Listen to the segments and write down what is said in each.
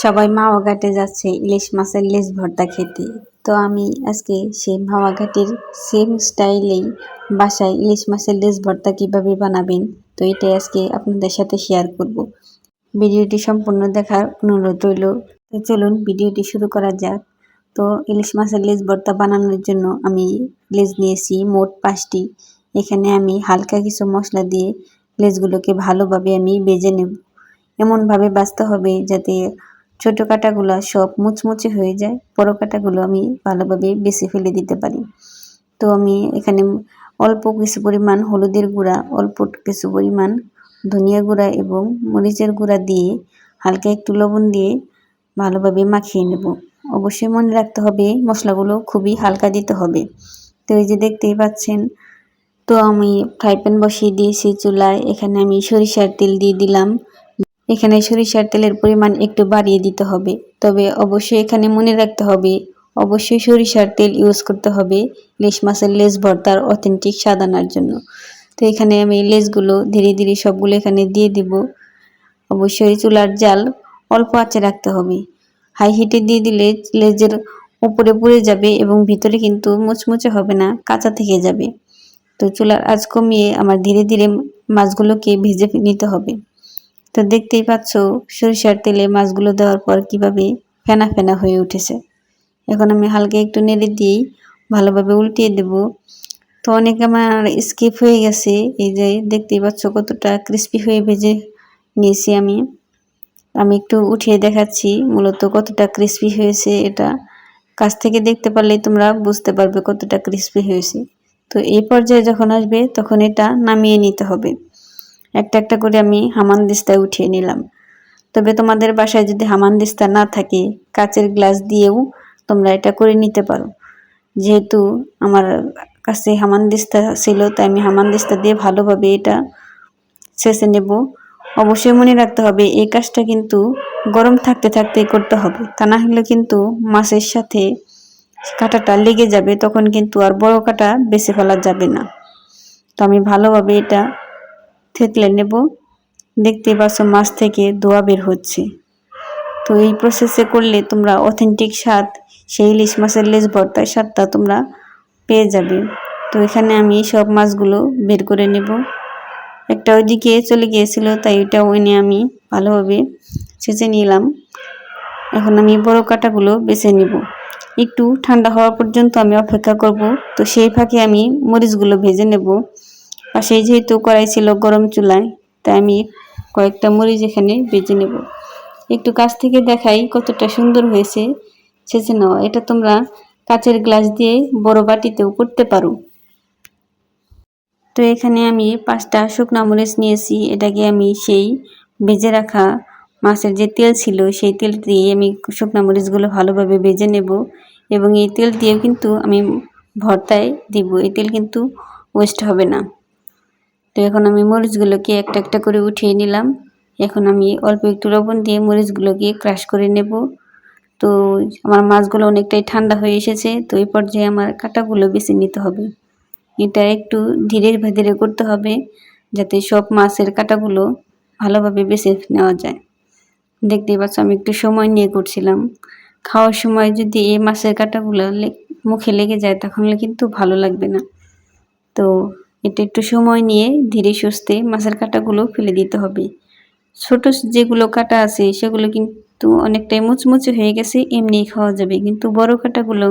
সবাই মাওয়া ঘাটে যাচ্ছে, ইলিশ মাছের লেজ ভর্তা খেতে। তো আমি আজকে সেই মাওয়া ঘাটের সেম স্টাইলেই বাসায় ইলিশ মাছের লেজ ভর্তা কীভাবে বানাবেন, তো এটাই আজকে আপনাদের সাথে শেয়ার করব। ভিডিওটি সম্পূর্ণ দেখার অনুরোধ রইল। চলুন ভিডিওটি শুরু করা যাক। তো ইলিশ মাছের লেজ ভর্তা বানানোর জন্য আমি লেজ নিয়েছি মোট পাঁচটি। এখানে আমি হালকা কিছু মশলা দিয়ে লেজগুলোকে ভালোভাবে আমি বেজে নেব। এমনভাবে বাঁচতে হবে যাতে ছোট কাটাগুলো সব মুচমুচে হয়ে যায়, বড় কাটাগুলো আমি ভালোভাবে বেছে ফেলে দিতে পারি। তো আমি এখানে অল্প কিছু পরিমাণ হলুদের গুঁড়া, অল্প কিছু পরিমাণ ধনিয়া গুঁড়া এবং মরিচের গুঁড়া দিয়ে হালকা একটু লবণ দিয়ে ভালোভাবে মাখিয়ে নেব। অবশ্যই মনে রাখতে হবে, মশলাগুলো খুবই হালকা দিতে হবে। তো এই যে দেখতেই পাচ্ছেন, তো আমি ফ্রাই প্যান বসিয়ে দিয়েছি চুলায় এখানে আমি সরিষার তেল দিয়ে দিলাম। এখানে সরিষার তেলের পরিমাণ একটু বাড়িয়ে দিতে হবে। তবে অবশ্যই এখানে মনে রাখতে হবে, অবশ্যই সরিষার তেল ইউজ করতে হবে ইলিশ মাছের লেজ ভর্তার অথেন্টিক স্বাদ আনার জন্য। তো এখানে আমি লেজগুলো ধীরে ধীরে সবগুলো এখানে দিয়ে দিব। অবশ্যই চুলার জাল অল্প আঁচে রাখতে হবে। হাই হিটে দিয়ে দিলে লেজের উপরে পুড়ে যাবে এবং ভিতরে কিন্তু মুচমুচে হবে না, কাঁচা থেকে যাবে। তো চুলার আঁচ কমিয়ে আমার ধীরে ধীরে মাছগুলোকে ভেজে নিতে হবে। তো দেখতেই পাচ্ছ, সরিষার তেলে মাছগুলো দেওয়ার পর কীভাবে ফেনা ফেনা হয়ে উঠেছে। এখন আমি হালকা একটু নেড়ে দিয়েই ভালোভাবে উল্টিয়ে দেব। তো অনেক আমার স্কিপ হয়ে গেছে, এই যে দেখতেই পাচ্ছ কতটা ক্রিস্পি হয়ে ভেজে নিয়েছি আমি। আমি একটু উঠিয়ে দেখাচ্ছি মূলত কতটা ক্রিস্পি হয়েছে এটা। কাছ থেকে দেখতে পারলেই তোমরা বুঝতে পারবে কতটা ক্রিস্পি হয়েছে। তো এই পর্যায়ে যখন আসবে তখন এটা নামিয়ে নিতে হবে। একটা একটা করে আমি হামান দিস্তায় উঠিয়ে নিলাম। তবে তোমাদের বাসায় যদি হামান দিস্তা না থাকে, কাচের গ্লাস দিয়েও তোমরা এটা করে নিতে পারো। যেহেতু আমার কাছে হামান দিস্তা ছিল, তাই আমি হামান দিস্তা দিয়ে ভালোভাবে এটা শেষে নেব। অবশ্যই মনে রাখতে হবে, এই কাজটা কিন্তু গরম থাকতে থাকতে করতে হবে। তা না হলে কিন্তু মাছের সাথে কাঁটাটা লেগে যাবে, তখন কিন্তু আর বড় কাটা বেছে ফেলা যাবে না। তো আমি ভালোভাবে এটা থেতলে নেব। দেখতে পাচ্ছ মাছ থেকে দোয়া বের হচ্ছে। তো এই প্রসেসে করলে তোমরা অথেন্টিক স্বাদ, সেই ইলিশ মাছের লেজ ভর্তার স্বাদটা তোমরা পেয়ে যাবে। তো এখানে আমি সব মাছগুলো বের করে নেব। একটা ওইদিকে চলে গিয়েছিল, তাই ওইটাও এনে আমি ভালোভাবে ছেঁচে নিলাম। এখন আমি বড় কাটাগুলো বেছে নিব। একটু ঠান্ডা হওয়া পর্যন্ত আমি অপেক্ষা করব। তো সেই ফাঁকে আমি মরিচগুলো ভেজে নেব। পাশেই যেহেতু কড়াই ছিল গরম চুলায়, তাই আমি কয়েকটা মরিচ এখানে বেজে নেব। একটু কাছ থেকে দেখাই কতটা সুন্দর হয়েছে। ছেঁচে নেওয়া এটা তোমরা কাচের গ্লাস দিয়ে বড় বাটিতেও করতে পারো। তো এখানে আমি পাঁচটা শুকনো মরিচ নিয়েছি, এটাকে আমি সেই ভেজে রাখা মাছের যে তেল ছিল, সেই তেল দিয়ে আমি শুকনো মরিচগুলো ভালোভাবে ভেজে নেব এবং এই তেল দিয়েও কিন্তু আমি ভর্তায় দিব। এই তেল কিন্তু ওয়েস্ট হবে না। তো এখন আমি মরিচগুলোকে একটা একটা করে উঠিয়ে নিলাম। এখন আমি অল্প একটু লবণ দিয়ে মরিচগুলোকে ক্রাশ করে নেব। তো আমার মাছগুলো অনেকটাই ঠান্ডা হয়ে এসেছে, তো এই পর্যায়ে আমার কাটাগুলো বেছে নিতে হবে। এটা একটু ধীরে ধীরে করতে হবে যাতে সব মাছের কাটাগুলো ভালোভাবে বেছে নেওয়া যায়। দেখতেই পাচ্ছ আমি একটু সময় নিয়ে করছিলাম। খাওয়ার সময় যদি এই মাছের কাটাগুলো মুখে লেগে যায় তখন কিন্তু ভালো লাগবে না। তো এটা একটু সময় নিয়ে ধীরে সুস্থে মাছের কাঁটাগুলো ফেলে দিতে হবে। ছোট যেগুলো কাটা আছে, সেগুলো কিন্তু অনেকটাই মুচমুচে হয়ে গেছে, এমনি খাওয়া যাবে। কিন্তু বড় কাঁটাগুলো,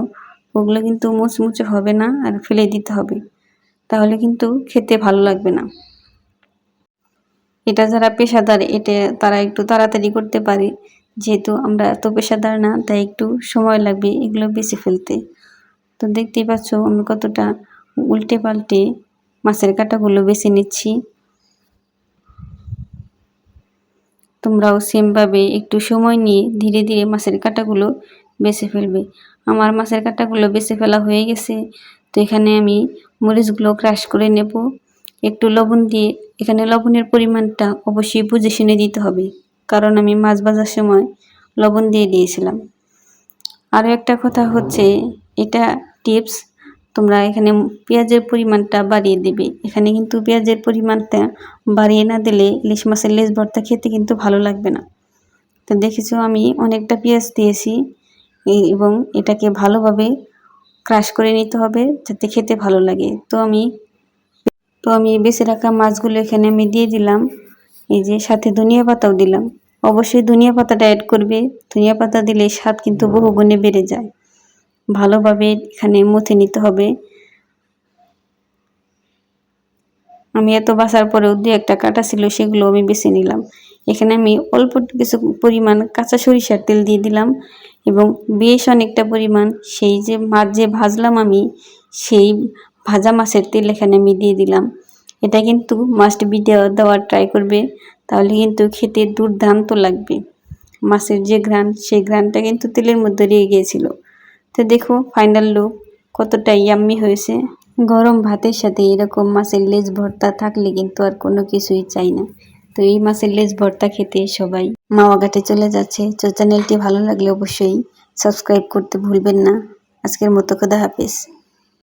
ওগুলো কিন্তু মুচমুচে হবে না আর ফেলে দিতে হবে। তাহলে কিন্তু খেতে ভালো লাগবে না। এটা যারা পেশাদার, এটা তারা একটু তাড়াতাড়ি করতে পারে। যেহেতু আমরা এত পেশাদার না, তাই একটু সময় লাগবে এগুলো বেশি ফেলতে। তো দেখতেই পাচ্ছ আমি কতটা উল্টে পাল্টে মাছের কাঁটাগুলো বেছে নিচ্ছি। তোমরাও সেমভাবে একটু সময় নিয়ে ধীরে ধীরে মাছের কাঁটাগুলো বেছে ফেলবে। আমার মাছের কাঁটাগুলো বেছে ফেলা হয়ে গেছে, তো এখানে আমি মরিচগুলো ক্রাশ করে নেব। একটু লবণ দিয়ে, এখানে লবণের পরিমাণটা অবশ্যই বুঝে শুনে দিতে হবে, কারণ আমি মাছ ভাজার সময় লবণ দিয়ে দিয়েছিলাম। আরও একটা কথা হচ্ছে, এটা টিপস তোমরা এখানে পেঁয়াজের পরিমাণটা বাড়িয়ে দেবে। এখানে কিন্তু পেঁয়াজের পরিমাণটা বাড়িয়ে না দিলে ইলিশ মাছের লেজ ভর্তা খেতে কিন্তু ভালো লাগবে না। তো দেখেছ আমি অনেকটা পেঁয়াজ দিয়েছি এবং এটাকে ভালোভাবে ক্রাশ করে নিতে হবে যাতে খেতে ভালো লাগে। তো আমি তো আমি বেছে রাখা মাছগুলো এখানে আমি দিয়ে দিলাম। এই যে সাথে ধনিয়া পাতাও দিলাম। অবশ্যই ধনিয়া পাতাটা অ্যাড করবে। ধনিয়া পাতা দিলে স্বাদ কিন্তু বহু গুণে বেড়ে যায়। ভালোভাবে এখানে মুথে নিতে হবে। আমি এত বাসার পরেও দু একটা কাটা ছিল, সেগুলো আমি বেছে নিলাম। এখানে আমি অল্প কিছু পরিমাণ কাঁচা সরিষার তেল দিয়ে দিলাম এবং বেশ অনেকটা পরিমাণ সেই যে মাছ যে ভাজলাম আমি, সেই ভাজা মাছের তেল এখানে আমি দিয়ে দিলাম। এটা কিন্তু মাস্ট বি দেওয়া, দেওয়ার ট্রাই করবে, তাহলে কিন্তু খেতে দুর্দান্ত লাগবে। মাছের যে ঘ্রাণ, সেই ঘ্রাণটা কিন্তু তেলের মধ্যে রয়ে গিয়েছিল। তো দেখো ফাইনাল লুক কতটা ইয়াম্মি হয়েছে। গরম ভাতের সাথে এরকম মাছের লেজ ভর্তা থাকলে কিন্তু আর কোনো কিছুই চাই না। তো এই মাছের লেজ ভর্তা খেতে সবাই মাওয়াঘাটে চলে যাচ্ছে। তো চ্যানেলটি ভালো লাগলে অবশ্যই সাবস্ক্রাইব করতে ভুলবেন না। আজকের মতো কথা হাফেজ।